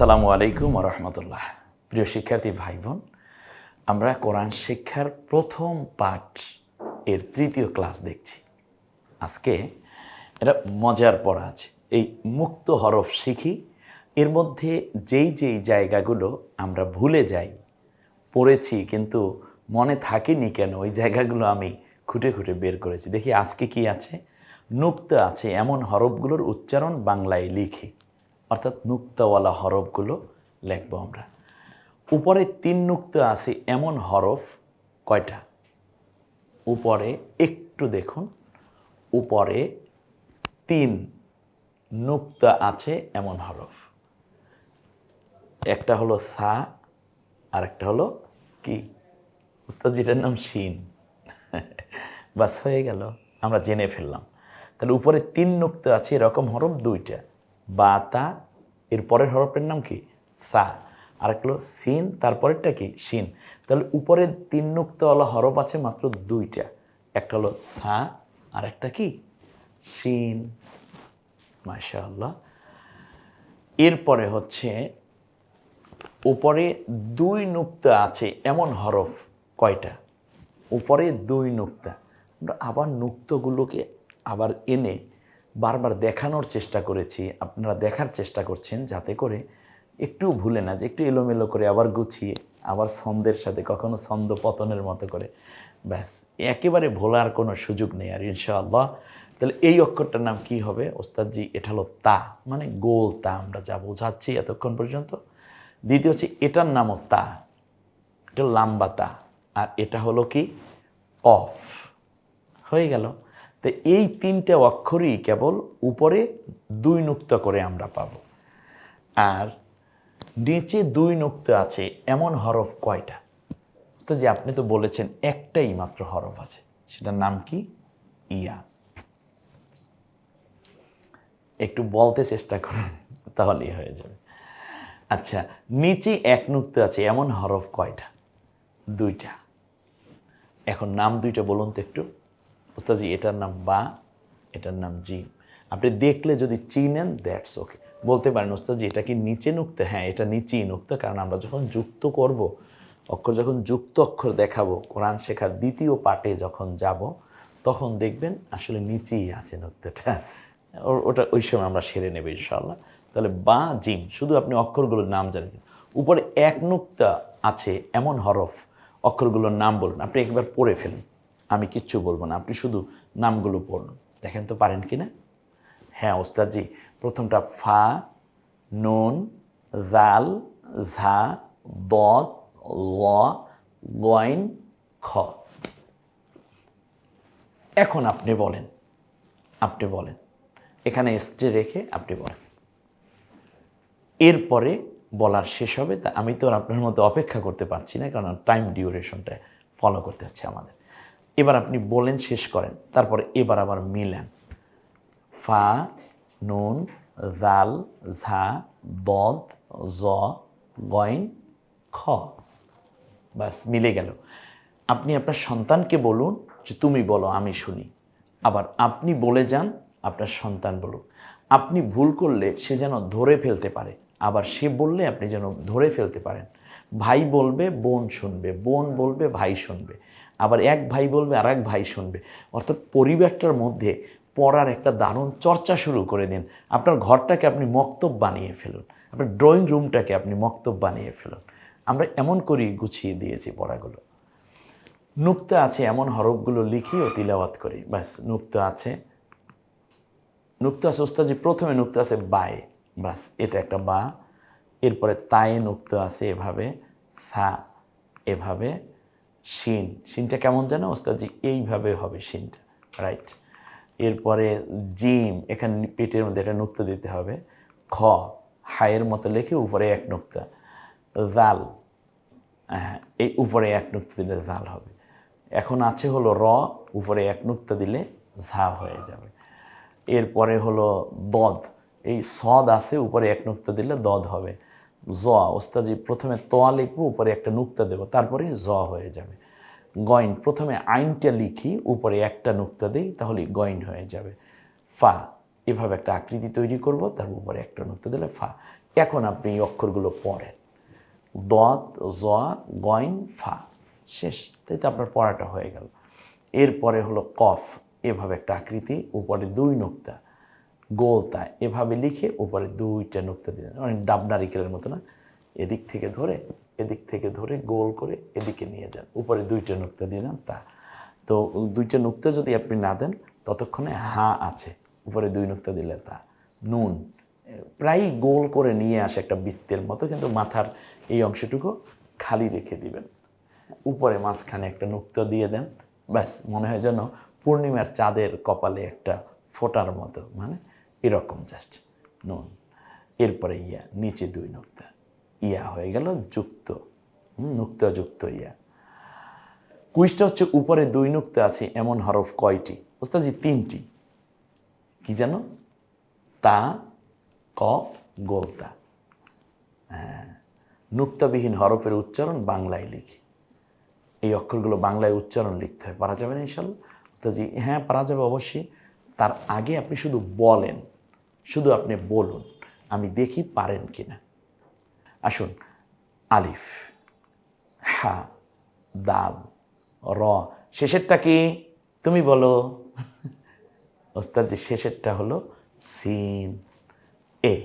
আসসালামু আলাইকুম রহমতুল্লাহ। প্রিয় শিক্ষার্থী ভাই বোন আমরা কোরআন শিক্ষার প্রথম পাঠ এর তৃতীয় ক্লাস দেখছি। আজকে এটা মজার পড়া আছে। এই মুক্ত হরফ শিখি, এর মধ্যে যেই যেই জায়গাগুলো আমরা ভুলে যাই, পড়েছি কিন্তু মনে থাকেনি কেন, ওই জায়গাগুলো আমি খুঁটে খুঁটে বের করেছি। দেখি আজকে কি আছে? নুক্তা আছে এমন হরফগুলোর উচ্চারণ বাংলায় লিখি। অর্থাৎ নুক্তাওয়ালা হরফগুলো লিখব আমরা। উপরে তিন নুক্তা আছে এমন হরফ কয়টা? উপরে একটু দেখুন। উপরে তিন নুক্তা আছে এমন হরফ। একটা হলো সা আর একটা হলো কি? উস্তাদ যেটার নাম শিন। বাস হয়ে গেল, আমরা জেনে ফেললাম। তাহলে উপরে তিন নুক্তা আছে এরকম হরফ দুইটা। বা তা এর পরের হরফের নাম কি? সা। আর হলো সিন, তারপরেরটা কি? শিন। তাহলে উপরে তিন নুক্তাওয়ালা হরফ আছে মাত্র দুইটা। একটা হলো সা আর একটা কি? শিন। মাশাআল্লাহ। এরপরে হচ্ছে উপরে দুই নুক্তা আছে এমন হরফ কয়টা? উপরে দুই নুক্তা। আবার নুক্তগুলোকে আবার এনে বারবার দেখানোর চেষ্টা করেছি, আপনারা দেখার চেষ্টা করছেন যাতে করে একটু ভুলে না যে, একটু এলোমেলো করে আবার গুছিয়ে, আবার ছন্দের সাথে, কখনো ছন্দ পতনের মতো করে। ব্যাস, একেবারে ভোলার কোনো সুযোগ নেই আর, ইনশাআল্লাহ। তাহলে এই অক্ষরটার নাম কি হবে? ওস্তাদজি, এটা হলো তা মানে গোল তা, আমরা যা বোঝাচ্ছি এতক্ষণ পর্যন্ত। দ্বিতীয় হচ্ছে, এটার নামও তা, এটা লাম্বা তা, আর এটা হলো কি? অফ। হয়ে গেল। তো এই তিনটে অক্ষরই কেবল উপরে দুই নুক্তা করে আমরা পাব। আর নিচে দুই নুক্তা আছে, এমন হরফ কয়টা? তো যে আপনি তো বলেছেন একটাই মাত্র হরফ আছে, সেটার নাম কি? ইয়া। একটু বলতে চেষ্টা করুন, তাহলেই হয়ে যাবে। আচ্ছা নিচে এক নুক্ত আছে, এমন হরফ কয়টা? দুইটা। এখন নাম দুইটা বলুন তো একটু। ওস্তাজি এটার নাম বা, এটার নাম জিম। আপনি দেখলে যদি চিনেন দ্যাটস ওকে বলতে পারেন ওস্তাজি এটা কি নিচে নুক্তা? হ্যাঁ এটা নিচেই নুক্তা, কারণ আমরা যখন যুক্ত করব, অক্ষর যখন যুক্ত অক্ষর দেখাবো, কোরআন শেখার দ্বিতীয় পাঠে যখন যাব, তখন দেখবেন আসলে নিচেই আছে নুক্তাটা। ওটা ওই সময় আমরা সেরে নেব ইনশাল্লাহ তাহলে বা, জিম, শুধু আপনি অক্ষরগুলোর নাম জানেন উপরে এক নুক্তা আছে, এমন হরফ, অক্ষরগুলোর নাম বলুন, আপনি একবার পড়ে ফেলুন। আমি কিচ্ছু বলব না, আপনি শুধু নামগুলো পড়ুন। দেখেন তো পারেন কি না হ্যাঁ ওস্তাদজি, প্রথমটা ফা, নুন, জাল, ঝা, দত, ল খ। এখন আপনি বলেন আপনি বলেন। এখানে স্টে রেখে আপনি বলেন। এরপরে বলার শেষ হবে, তা আমি তো আপনার মতো অপেক্ষা করতে পারছি না, কারণ টাইম ডিউরেশনটা ফলো করতে হচ্ছে আমাদের। এবার আপনি বলেন, শেষ করেন, তারপরে এবার আবার মিলেন। ফা, নুন, জাল, ঝা, বদ, জ গয়ন খ। বাস মিলে গেল। আপনি আপনার সন্তানকে বলুন যে, তুমি বলো, আমি শুনি। আবার আপনি বলে যান, আপনার সন্তান বলুক। আপনি ভুল করলে সে যেন ধরে ফেলতে পারে, আবার সে বললে আপনি যেন ধরে ফেলতে পারেন। ভাই বলবে, বোন শুনবে, বোন বলবে, ভাই শুনবে। আবার এক ভাই বলবে আর এক ভাই শুনবে। অর্থাৎ পরিবারটার মধ্যে পড়ার একটা দারুণ চর্চা শুরু করে দিন। আপনার ঘরটাকে আপনি মক্তব বানিয়ে ফেলুন। আপনার ড্রয়িং রুমটাকে আপনি মক্তব বানিয়ে ফেলুন। আমরা এমন করি, গুছিয়ে দিয়েছি পড়াগুলো। নুক্তা আছে এমন হরফগুলো লিখি ও তিলাওয়াত করি। ব্যাস, নুক্তা আছে। নুক্তা আছে ওস্তাজি, প্রথমে নুক্তা আছে বায়ে। ব্যাস, এটা একটা বা। এরপরে তায়ে নুক্তা আছে এভাবে, থা এভাবে। শিন, শিনটা কেমন জানো ওস্তাজি এইভাবে হবে শিনটা রাইট এরপরে জিম, এখানে পেটের মধ্যে একটা নুক্তা দিতে হবে। খ, হায়ের মতো লেখে উপরে এক নুক্তা। জাল হ্যাঁ এই উপরে এক নুক্তা দিলে জাল হবে। এখন আছে হলো র, উপরে এক নুক্তা দিলে ঝা হয়ে যাবে। এরপরে হলো দদ, এই সদ আছে, উপরে এক নুক্তা দিলে দদ হবে। জ ওস্তাজি প্রথমে তোয়া লিখব, উপরে একটা নুক্তা দেবো, তারপরে জ হয়ে যাবে। গয়ন প্রথমে আইনটা লিখি, উপরে একটা নুক্তা দিই তাহলে গয়েন হয়ে যাবে। ফা, এভাবে একটা আকৃতি তৈরি করব তার উপরে একটা নুক্তা দিলে ফা। এখন আপনি এই অক্ষরগুলো পড়েন। দত, জ গয়েন ফা। শেষ তাই তো আপনার পড়াটা হয়ে গেল। এরপরে হলো কফ, এভাবে একটা আকৃতি, উপরে দুই নোক্তা। গোলতা এভাবে লিখে উপরে দুইটা নোক্তা দিয়ে দেন। মানে ডাব নারিকেলের মতো না? এদিক থেকে ধরে, এদিক থেকে ধরে গোল করে এদিকে নিয়ে যান। উপরে দুইটা নোক্তা দিয়ে দেন তা। তো দুইটা নোক্তা যদি আপনি না দেন, ততক্ষণে হা আছে। উপরে দুই নোক্তা দিলে তা। নুন। প্রায় গোল করে নিয়ে আসে একটা বৃত্তের মতো, কিন্তু মাথার এই অংশটুকু খালি রেখে দিবেন। উপরে মাঝখানে একটা নুক্তা দিয়ে দেন। ব্যাস, মনে হয় যেন পূর্ণিমার চাঁদের কপালে একটা ফোটার মতো। মানে এরকম জাস্ট নুন। এরপরে ইয়া, নিচে দুই নুক্তা। ইয়া হয়ে গেল যুক্ত। নুক্তা যুক্ত ইয়া। কুইজটা হচ্ছে উপরে দুই নুক্তা আছে এমন হরফ কয়টি? ওস্তাজি তিনটি। কি জানো? তা, কফ, গোলতা। হ্যাঁ। নুক্তাবিহীন হরফের উচ্চারণ বাংলায় লিখি। এই অক্ষরগুলো বাংলায় উচ্চারণ লিখতে হয়। পারা যাবে না ইনশাল্লাহ ওস্তাজি হ্যাঁ পারা যাবে অবশ্যই। তার আগে আপনি শুধু বলেন। শুধু আপনি বলুন, আমি দেখি পারেন কি না আসুন, আলিফ, হা দাল র, শেষেরটা কি? তুমি বলো। ওস্তাদ, যে শেষেরটা হলো সিন। এই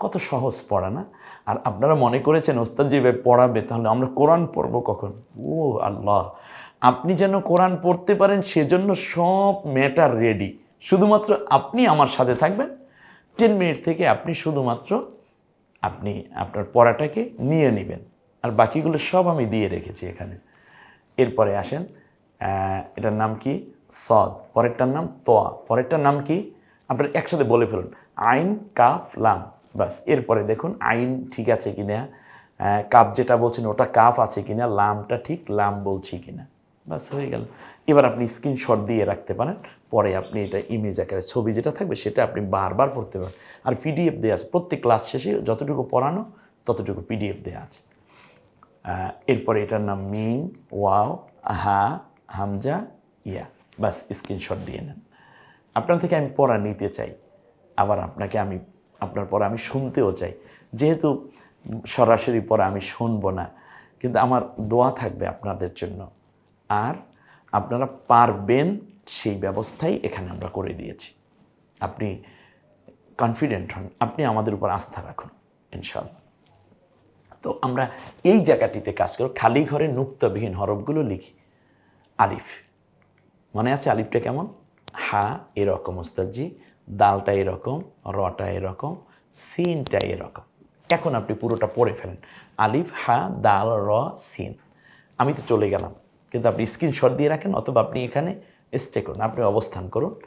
কত সহজ পড়া না? আর আপনারা মনে করেছেন ওস্তাদ যেভাবে পড়াবে, তাহলে আমরা কোরআন পড়ব কখন? ও আল্লাহ, আপনি যেন কোরআন পড়তে পারেন, সেজন্য সব ম্যাটার রেডি। শুধুমাত্র আপনি আমার সাথে থাকবেন টেন মিনিট থেকে আপনি শুধুমাত্র আপনি আপনার পড়াটাকে নিয়ে নেবেন। আর বাকিগুলো সব আমি দিয়ে রেখেছি এখানে। এরপরে আসেন এটার নাম কি? সদ। পরেরটার নাম তোয়া পরেরটার নাম কি? আপনার একসাথে বলে ফেলুন। আইন কাফ লাম। বাস এরপরে দেখুন আইন ঠিক আছে কিনা? আহ, কাপ যেটা বলছেন ওটা কাফ আছে কিনা? লামটা ঠিক লাম বলছি কিনা? বাস হয়ে গেল। এবার আপনি স্ক্রিনশট দিয়ে রাখতে পারেন। পরে আপনি এটা ইমেজ আকারে ছবি যেটা থাকবে সেটা আপনি বারবার পড়তে পারেন আর পিডিএফ দেওয়া আছে, প্রত্যেক ক্লাস শেষে যতটুকু পড়ানো, ততটুকু পিডিএফ দেওয়া আছে। এরপরে এটার নাম মিং ওয়াও হা হামজা, ইয়া। বাস স্ক্রিনশট দিয়ে নেন। আপনার থেকে আমি পড়া নিতে চাই, আবার আপনাকে আমি, আপনার পড়া আমি শুনতেও চাই। যেহেতু সরাসরি পড়া আমি শুনব না, কিন্তু আমার দোয়া থাকবে আপনাদের জন্য। আর আপনারা পারবেন সেই ব্যবস্থাই এখানে আমরা করে দিয়েছি। আপনি কনফিডেন্ট হন, আপনি আমাদের উপর আস্থা রাখুন ইনশাল্লাহ তো আমরা এই জায়গাটিতে কাজ করব, খালি ঘরে নুক্তবিহীন হরফগুলো লিখি। আলিফ, মনে আছে আলিফটা কেমন? হা এরকম, ওস্তাদজি, দালটা এরকম, রটা এরকম, সিনটা এরকম। এখন আপনি পুরোটা পড়ে ফেলেন। আলিফ, হা, দাল, র, সিন। আমি তো চলে গেলাম, কিন্তু আপনি স্ক্রিনশট দিয়ে রাখেন, অথবা আপনি এখানে স্টে করুন, আপনি অবস্থান করুন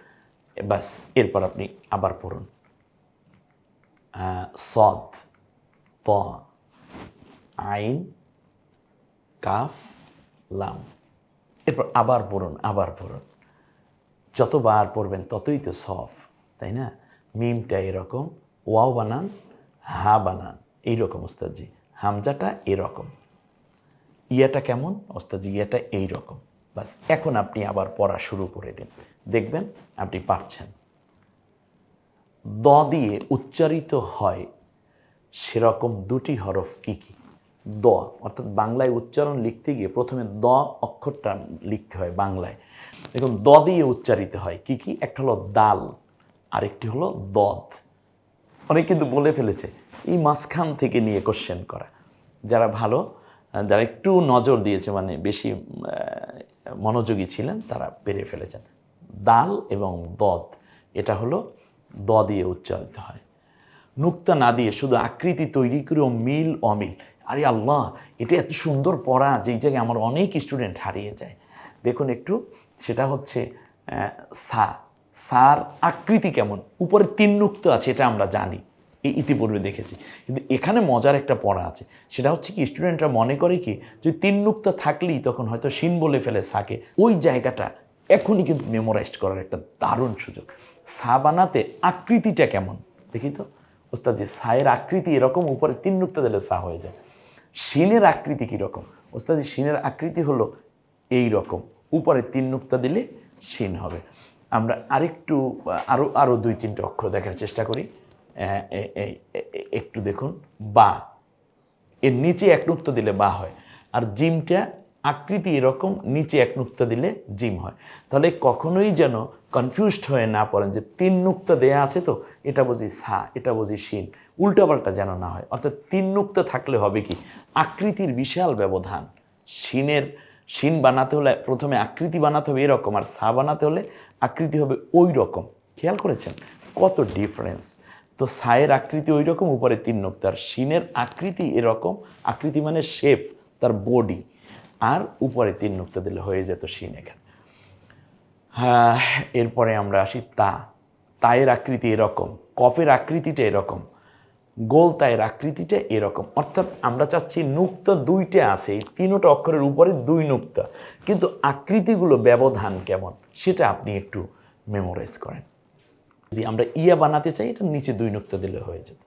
বাস এরপর আপনি আবার পড়ুন। সদ ত আইন, কাফ, লাম। এরপর আবার পড়ুন আবার পড়ুন। যতবার পড়বেন ততই তো সফ, তাই না? মিমটা এরকম, ওয়াও বানান, হা বানান, এইরকম ওস্তাদজি। হামজাটা এরকম। ইয়াটা কেমন? ওস্তাদজি, ইয়াটা এই রকম বাস, এখন আপনি আবার পড়া শুরু করে দিন। দেখবেন আপনি পারছেন। দ দিয়ে উচ্চারিত হয় সেরকম দুটি হরফ কি কি? দ, অর্থাৎ বাংলায় উচ্চারণ লিখতে গিয়ে প্রথমে দ অক্ষরটা লিখতে হয় বাংলায়। দেখুন, দ দিয়ে উচ্চারিত হয় কি কি? একটা হলো দাল, আরেকটি হলো দদ। অনেক কিন্তু বলে ফেলেছে, এই মাঝখান থেকে নিয়ে কোশ্চেন করা। যারা ভালো, যারা একটু নজর দিয়েছে মানে বেশি মনোযোগী ছিলেন, তারা পেরে ফেলেছেন। দাল এবং দদ, এটা হলো দ দিয়ে উচ্চারিত হয়। নুক্তা না দিয়ে শুধু আকৃতি তৈরি করেও মিল অমিল। আরে আল্লাহ, এটা এত সুন্দর পড়া যেই জায়গায় আমার অনেক স্টুডেন্ট হারিয়ে যায়। দেখুন একটু, সেটা হচ্ছে সা। সার আকৃতি কেমন? উপরে তিন নুক্ত আছে, এটা আমরা জানি। এই ইতিপূর্বে দেখেছি। কিন্তু এখানে মজার একটা পড়া আছে। সেটা হচ্ছে কি, স্টুডেন্টরা মনে করে কি, যে তিন নুক্তা থাকলেই তখন হয়তো শিন বলে ফেলে সাকে। ওই জায়গাটা এখনই কিন্তু মেমোরাইজড করার একটা দারুণ সুযোগ। সা বানাতে আকৃতিটা কেমন? দেখি তো। ওস্তাদ যে সায়ের আকৃতি এরকম, উপরে তিন নুক্তা দিলে সা হয়ে যায়। শিনের আকৃতি কীরকম? ওস্তাদ শিনের আকৃতি হলো এই রকম উপরে তিন নুক্তা দিলে শিন হবে। আমরা আরেকটু আরও আরও দুই তিনটে অক্ষর দেখার চেষ্টা করি। একটু দেখুন, বা। এর নিচে এক নুক্ত দিলে বা হয়। আর জিমটা, আকৃতি এরকম, নিচে এক নুক্ত দিলে জিম হয়। তাহলে কখনোই যেন কনফিউজড হয়ে না পড়েন যে তিন নুক্ত দেয়া আছে তো, এটা বুঝি সা, এটা বুঝি শিন। উল্টাপাল্টা যেন না হয়। অর্থাৎ তিন নুক্ত থাকলে হবে কি? আকৃতির বিশাল ব্যবধান। শিনের, শিন বানাতে হলে প্রথমে আকৃতি বানাতে হবে এরকম, আর সা বানাতে হলে আকৃতি হবে ওই রকম খেয়াল করেছেন? কত ডিফারেন্স তো সায়ের আকৃতি ওই রকম উপরে তিন নোক্তা আর শিনের আকৃতি এরকম, আকৃতি মানে শেপ তার বডি আর উপরে তিন নোক্তা দিলে হয়ে যেত শিন এখানে। হ্যাঁ এরপরে আমরা আসি তা। তায়ের আকৃতি এরকম কপের আকৃতিটা এরকম, গোল তায়ের আকৃতিটা এরকম। অর্থাৎ আমরা চাচ্ছি নুক্তা দুইটা আছে, এই তিনোটা অক্ষরের উপরে দুই নুক্তা কিন্তু আকৃতিগুলো ব্যবধান কেমন, সেটা আপনি একটু মেমোরাইজ করেন। যদি আমরা ইয়া বানাতে চাই, এটা নিচে দুই নুক্তা দিলে হয়ে যেত।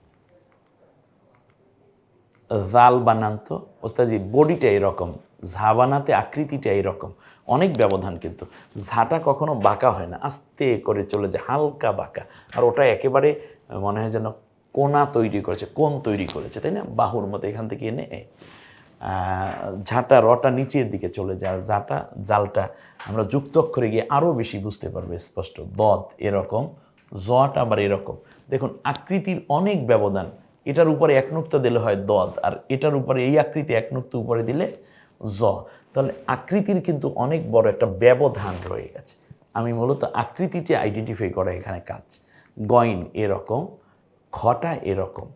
জাল বানান তো ওস্তাজি বডিটা এরকম, ঝা বানাতে আকৃতিটা এরকম, অনেক ব্যবধান কিন্তু। ঝাটা কখনো বাঁকা হয় না, আস্তে করে চলে যায়, হালকা বাঁকা। আর ওটা একেবারে, মনে হয় যেন কোনা তৈরি করেছে, কোন তৈরি করেছে, তাই না? বাহুর মতো এখান থেকে এনে ঝাঁটা, রটা নিচের দিকে চলে যায়, আর ঝাঁটা, জালটা আমরা যুক্ত অক্ষরে গিয়ে আরও বেশি বুঝতে পারবে, স্পষ্ট। দদ এরকম জটা আবার এরকম। দেখুন, আকৃতির অনেক ব্যবধান, এটার উপরে এক নুক্তা দিলে হয় দদ আর এটার উপরে, এই আকৃতি এক নুক্তা উপরে দিলে জ। তাহলে আকৃতির কিন্তু অনেক বড় একটা ব্যবধান রয়ে গেছে। আমি মূলত আকৃতিটি আইডেন্টিফাই করা এখানে কাজ। গয়ন এরকম খটা এরকম,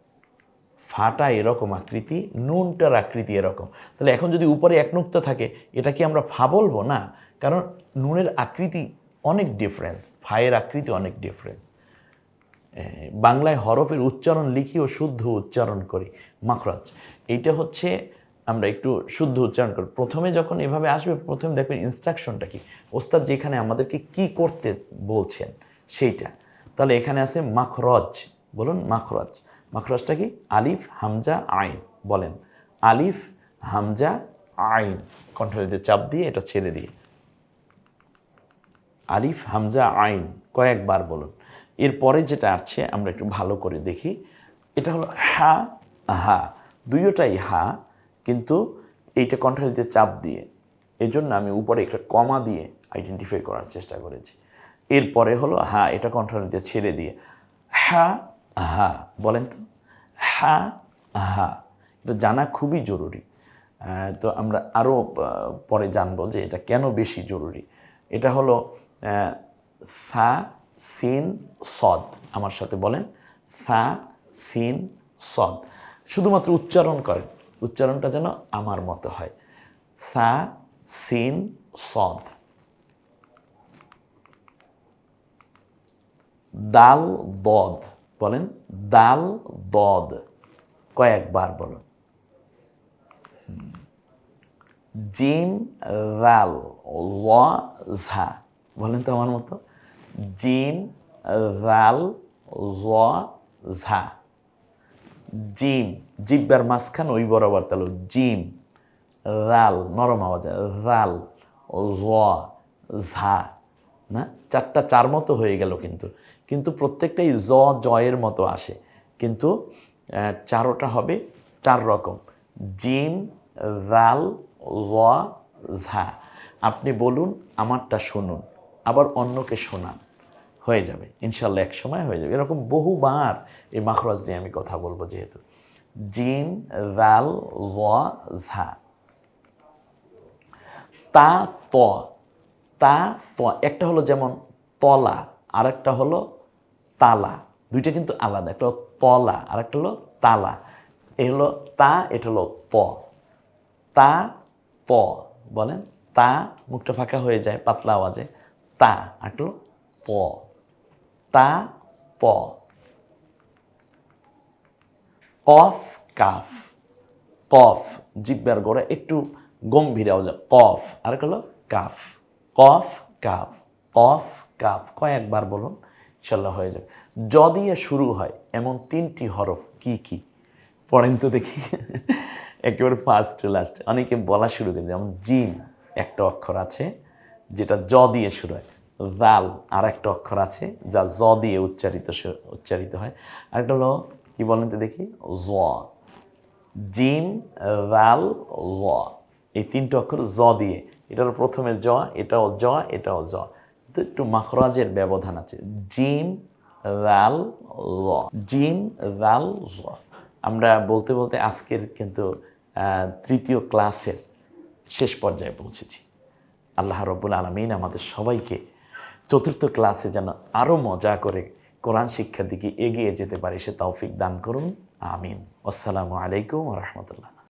ফাটা এরকম আকৃতি, নুনটার আকৃতি এরকম। তাহলে এখন যদি উপরে এক নুক্তা থাকে, এটা কি আমরা ফা বলব না? কারণ নুনের আকৃতি অনেক ডিফারেন্স ফায়ের আকৃতি অনেক ডিফারেন্স বাংলায় হরফের উচ্চারণ লিখি ও শুদ্ধ উচ্চারণ করি, মাখরাজ। এইটা হচ্ছে আমরা একটু শুদ্ধ উচ্চারণ করি। প্রথমে যখন এভাবে আসবে, প্রথমে দেখবেন ইনস্ট্রাকশনটা কি? ওস্তাদ যেখানে আমাদেরকে কি করতে বলছেন, সেইটা। তাহলে এখানে আছে মাখরজ, বলুন মাখরজ। মাখরজটা কি? আলিফ, হামজা, আইন, বলেন। আলিফ, হামজা, আইন। কণ্ঠে চাপ দিয়ে এটা ছেড়ে দিয়ে। আলিফ, হামজা, আইন কয়েকবার বলুন। এরপরে যেটা আছে আমরা একটু ভালো করে দেখি। এটা হলো হা হা। দুইটাই হা, কিন্তু এইটা কণ্ঠে চাপ দিয়ে। এই জন্য আমি উপরে একটা কমা দিয়ে আইডেন্টিফাই করার চেষ্টা করেছি। এরপরে হলো হা, এটা কণ্ঠে ছেড়ে দিয়ে। হা হা, বলেন তো। হা হা, এটা জানা খুবই জরুরি। তো আমরা আরও পরে জানব যে এটা কেন বেশি জরুরি। এটা হলো ফা, সিন, সদ। আমার সাথে বলেন, ফা, সিন, সদ। শুধুমাত্র উচ্চারণ করেন, উচ্চারণটা যেন আমার মতো হয়। ফা, সিন, সদ। দাল, দদ। বলেন, দাল, দদ। কয়েকবার বলুন। জিম, রাল ঝা। বলেন তো আমার মতো। জিম রাল ল ঝা। জিম জিব্বার মাঝখান ওই বরাবর তাহলে জিম রাল, নরম আওয়াজ। রাল ঝা, না? চারটা চার মতো হয়ে গেল কিন্তু। কিন্তু প্রত্যেকটাই জ, জয়ের মতো আসে। কিন্তু চারোটা হবে চার রকম। জিম রাল, জ, ঝা। আপনি বলুন, আমারটা শুনুন। আবার অন্যকে শোনান হয়ে যাবে। ইনশাল্লাহ এক সময় হয়ে যাবে। এরকম বহুবার এই মাখরাজ নিয়ে আমি কথা বলব যেহেতু। জিম রাল ঝা। তা, ত। তা, ত। একটা হলো যেমন তলা আর একটা হলো তালা। দুইটা কিন্তু আলাদা। একটা হলো তলা আর একটা হলো তালা। এই হলো তা, এটা হলো ত। তা, ত। বলেন? তা, মুখটা ফাঁকা হয়ে যায়, পাতলা আওয়াজে। তা হলো প। তা, প। কফ, কাফ। কফ, জিব্বার গোড়া একটু গম্ভীর আওয়াজ কফ আর হলো কাফ। কফ কাফ। কফ, কাফ। কয়েকবার বলুন, ইনশাল্লাহ হয়ে যাবে। জ দিয়ে শুরু হয়, এমন তিনটি হরফ কি কি? পড়েন তো দেখি। একেবারে ফার্স্ট টু লাস্ট অনেকে বলা শুরু করে, যেমন জিম একটা অক্ষর আছে, যেটা জ দিয়ে শুরু হয়। জাল আর একটা অক্ষর আছে, যা জ দিয়ে উচ্চারিত উচ্চারিত হয়। আরেকটা হলো, কি বলেন তো দেখি? জ। জিম ভ্যাল জ। এই তিনটে অক্ষর জ দিয়ে। এটার প্রথমে জ, এটাও জ এটাও জ। তো একটু মাখরাজের ব্যবধান আছে। জিম ভ্যাল ল জিম ভ্যাল জ। আমরা বলতে বলতে আজকের কিন্তু তৃতীয় ক্লাসের শেষ পর্যায়ে পৌঁছেছি। আল্লাহ রব্বুল আলমিন আমাদের সবাইকে চতুর্থ ক্লাসে যেন আরও মজা করে কোরআন শিক্ষার দিকে এগিয়ে যেতে পারে, সে তৌফিক দান করুন। আমিন। আসসালামু আলাইকুম রহমতুল্লাহ।